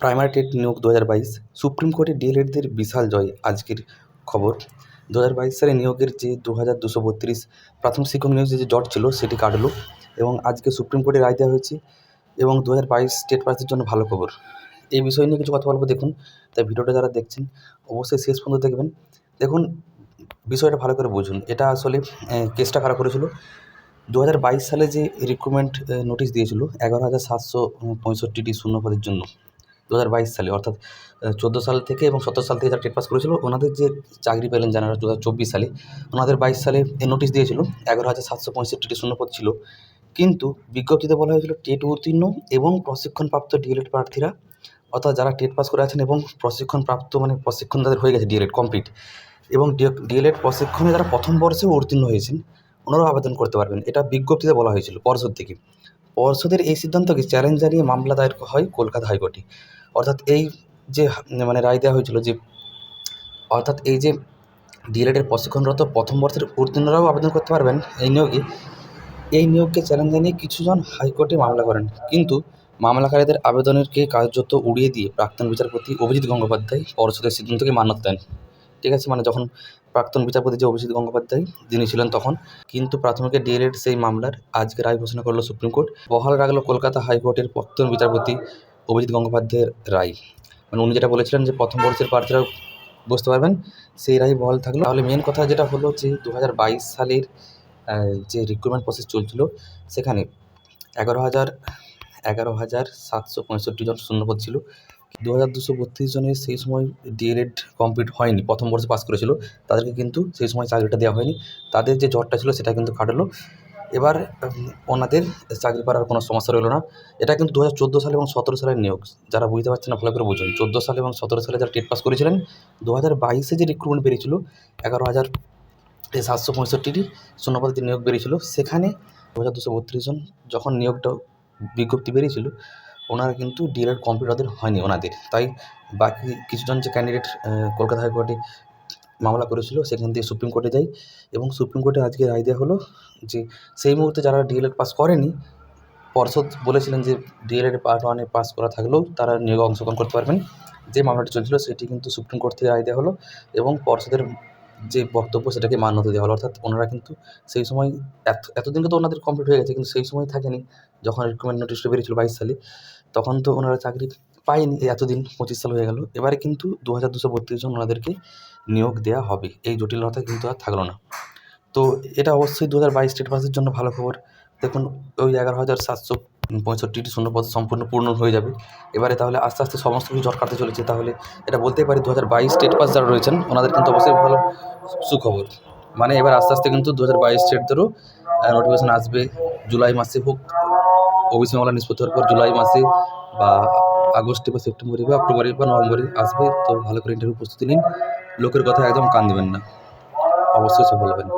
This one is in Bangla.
প্রাইমারি টেট নিয়োগ দু হাজার বাইশ। সুপ্রিম কোর্টে ডিএলএডদের বিশাল জয় আজকের খবর। দু হাজার বাইশ সালে নিয়োগের যে দু হাজার দুশো বত্রিশ প্রাথমিক শিক্ষক নিয়োগ যে জট ছিল সেটি কাটলো এবং আজকে সুপ্রিম কোর্টে রায় দেওয়া হয়েছে এবং দু হাজার বাইশ স্টেট পাসের জন্য ভালো খবর। এই বিষয় নিয়ে কিছু কথা বলব, দেখুন। তাই ভিডিওটা যারা দেখছেন, অবশ্যই শেষ পর্যন্ত দেখবেন। দেখুন, বিষয়টা ভালো করে বুঝুন। এটা আসলে কেসটা কারা করেছিল। দু হাজার বাইশ সালে যে রিক্রুটমেন্ট নোটিশ দিয়েছিল, এগারো হাজার সাতশো পঁয়ষট্টিটি শূন্য পদের জন্য। দু হাজার বাইশ সালে, অর্থাৎ চোদ্দ সাল থেকে এবং সতেরো সাল থেকে যারা টেট পাস করেছিল, ওনাদের যে চাকরি পেলেন যারা দু হাজার চব্বিশ সালে, ওনাদের বাইশ সালে নোটিশ দিয়েছিল, এগারো হাজার সাতশো পঁয়ষট্টিটি শূন্যপদ ছিল। কিন্তু বিজ্ঞপ্তিতে বলা হয়েছিল টেট উত্তীর্ণ এবং প্রশিক্ষণপ্রাপ্ত ডিএলএড প্রার্থীরা, অর্থাৎ যারা টেট পাস করে আছেন এবং প্রশিক্ষণপ্রাপ্ত মানে প্রশিক্ষণ তাদের হয়ে গেছে ডিএলএড কমপ্লিট এবং ডিএলএড প্রশিক্ষণে যারা প্রথম বর্ষে উত্তীর্ণ হয়েছেন, ওনারাও আবেদন করতে পারবেন। এটা বিজ্ঞপ্তিতে বলা হয়েছিল পর্ষদ থেকে পর্ষদের এই সিদ্ধান্তকে চ্যালেঞ্জ জানিয়ে মামলা দায়ের হয় কলকাতা হাইকোর্টে। অর্থাৎ এই যে মানে রায় দেওয়া হয়েছিল যে, অর্থাৎ এই যে ডিএলএডের প্রশিক্ষণরত প্রথম বর্ষের উত্তীর্ণরাও আবেদন করতে পারবেন, এই নিয়োগে, এই নিয়োগকে চ্যালেঞ্জ জানিয়ে কিছুজন হাইকোর্টে মামলা করেন। কিন্তু মামলাকারীদের আবেদনেরকে কার্যত উড়িয়ে দিয়ে প্রাক্তন বিচারপতি অভিজিৎ গঙ্গোপাধ্যায় পর্ষদের সিদ্ধান্তকে মান্যতা দেন। ঠিক আছে মানে যখন প্রাক্তন বিচারপতি যে অভিজিৎ গঙ্গোপাধ্যায় যিনি ছিলেন তখন, কিন্তু প্রাথমিকের ডিএলএড সেই মামলার আজকে রায় ঘোষণা করল সুপ্রিম কোর্ট। বহাল রাখল কলকাতা হাইকোর্টের প্রাক্তন বিচারপতি অভিজিৎ গঙ্গোপাধ্যায়ের রায়। মানে উনি যেটা বলেছিলেন যে প্রথম বর্ষের প্রার্থীরাও বুঝতে পারবেন, সেই রায় বহাল থাকল। তাহলে মেন কথা যেটা হলো যে দু হাজার বাইশ সালের যে রিক্রুটমেন্ট প্রসেস চলছিল, সেখানে এগারো হাজার এগারো হাজার সাতশো পঁয়ষট্টি জন শূন্যপদ ছিল। দু হাজার দুশো বত্রিশ জনের সেই সময় ডিএলএড কমপ্লিট হয়নি, প্রথম বর্ষে পাস করেছিল। তাদেরকে কিন্তু সেই সময় চাকরিটা দেওয়া হয়নি। তাদের যে জটটা ছিল সেটা কিন্তু কাটলো। এবার ওনাদের চাকরি পাওয়ার কোনো সমস্যা রইল না। এটা কিন্তু দু হাজার চোদ্দ সালে এবং সতেরো সালের নিয়োগ। যারা বুঝতে পারছেন না, ভালো করে বুঝুন। চোদ্দ সালে এবং সতেরো সালে যারা টেট পাস করেছিলেন, দু হাজার বাইশে যে রিক্রুটমেন্ট বেরিয়েছিল, এগারো হাজার সাতশো পঁয়ষট্টিটি শূন্যপদে নিয়োগ বেরিয়েছিল। সেখানে দু হাজার দুশো বত্রিশ জন যখন নিয়োগটা বিজ্ঞপ্তি বেরিয়েছিল ওনারা কিন্তু ডিএলএড কমপ্লিট ওদের হয়নি ওনাদের। তাই বাকি কিছুজন যে ক্যান্ডিডেট কলকাতা হাইকোর্টে মামলা করেছিল, সেখান থেকে সুপ্রিম কোর্টে যায় এবং সুপ্রিম কোর্টে আজকে রায় দেওয়া হলো যে সেই মুহূর্তে যারা ডিএলএড পাস করেনি, পর্ষদ বলেছিলেন যে ডিএলএড পার্ট ওয়ানে পাস করা থাকলেও তারা নিয়োগে অংশগ্রহণ করতে পারবেন। যে মামলাটি চলছিল, সেটি কিন্তু সুপ্রিম কোর্ট থেকে রায় দেওয়া হলো এবং পর্ষদের যে বক্তব্য সেটাকে মান্যতা দেওয়া হলো, অর্থাৎ ওনারা কিন্তু সেই সময় এত এতদিনকে তো ওনাদের কমপ্লিট হয়ে গেছে, কিন্তু সেই সময় থাকেনি, যখন রিক্রুটমেন্ট নোটিশটা বেরিয়েছিল বাইশ সালে, তখন তো ওনারা চাকরি পায়নি এতদিন পঁচিশ সাল হয়ে গেল, এবারে কিন্তু দু হাজার দুশো বত্রিশ জন ওনাদেরকে নিয়োগ দেওয়া হবে, এই জটিলতা কিন্তু আর থাকল না। তো এটা অবশ্যই দু হাজার বাইশ স্টেট পাসের জন্য ভালো খবর দেখুন, ওই এগারো হাজার সাতশো পঁয়ষট্টিটি শূন্যপদ সম্পূর্ণ পূর্ণ হয়ে যাবে। এবারে তাহলে আস্তে আস্তে সমস্ত কিছু জট চলেছে। তাহলে এটা বলতেই পারি দু হাজার বাইশ স্টেট পাস যারা রয়েছেন, ওনাদের কিন্তু অবশ্যই ভালো সুখবর। মানে এবার আস্তে আস্তে কিন্তু দু হাজার বাইশ স্টেটদেরও নোটিফিকেশান আসবে জুলাই মাসে হোক, ওবিসি মামলা নিষ্পত্তি হওয়ার পর জুলাই মাসে বা আগস্টে বা সেপ্টেম্বরে বা অক্টোবরে বা নভেম্বরে আসবে। তো ভালো করে ইন্টারভিউ প্রস্তুতি নিন। লোকের কথা একদম কান দেবেন না। অবশ্যই সফল হবেন।